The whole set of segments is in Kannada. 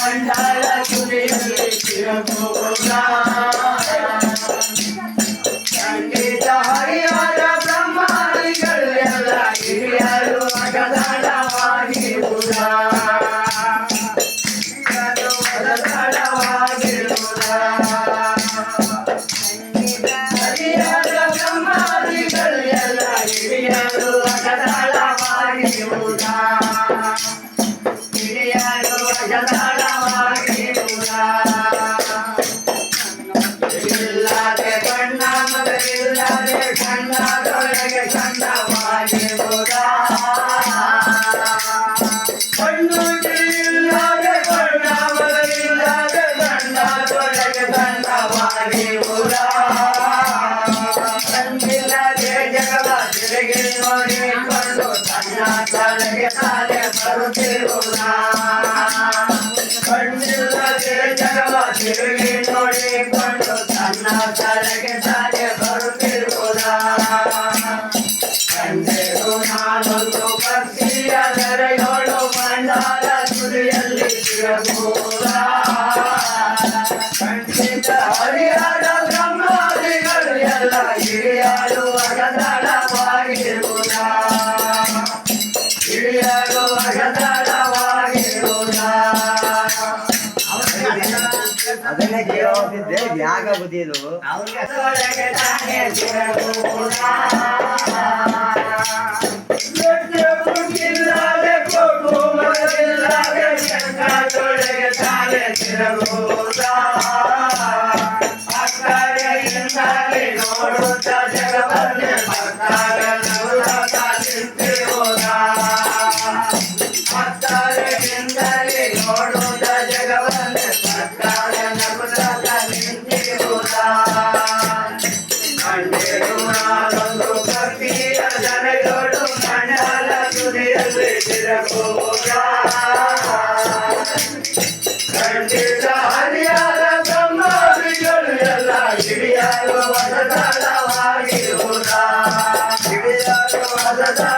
ಮಂಡಲ ಪುರಿ ಶಿರಗೋಗಾ ಹರಿಹರ ಬ್ರಹ್ಮಾರಿಗಳೆಲ್ಲ ಹಿರಿಯರು ಅಗದಳವಾಗಿ ಬೆಳಗ್ಗೆ ಬಂದು ತನ್ನ ತಲೆಗೆ ತಾಲೆ ಬರುತ್ತಿರುವುದ? ಕಣ್ಣಿಲ್ಲ ಜಗವ ತಿರುಗಿ ನೋಡಿಕೊಂಡು ತನ್ನ ತಲೆಗೆ ತಾಲೆ ಬರುತ್ತಿರುವುದ? ಕಂಡೆರು ನಾನೊಂದು ಭಕ್ತಿಯ ನೆರೆಗಳು ಮಂಡಲ ಸಿಗಬಹುದು ಯಾಕೆ da da da.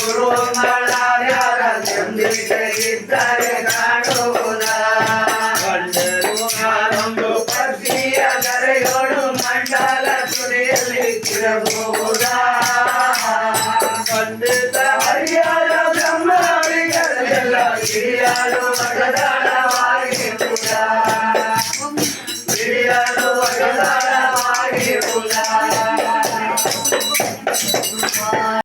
ಗುರು ಮಳಾರ್ಯಾರ ಚಂದ್ರಿಗಳಿದ್ದಾರೆ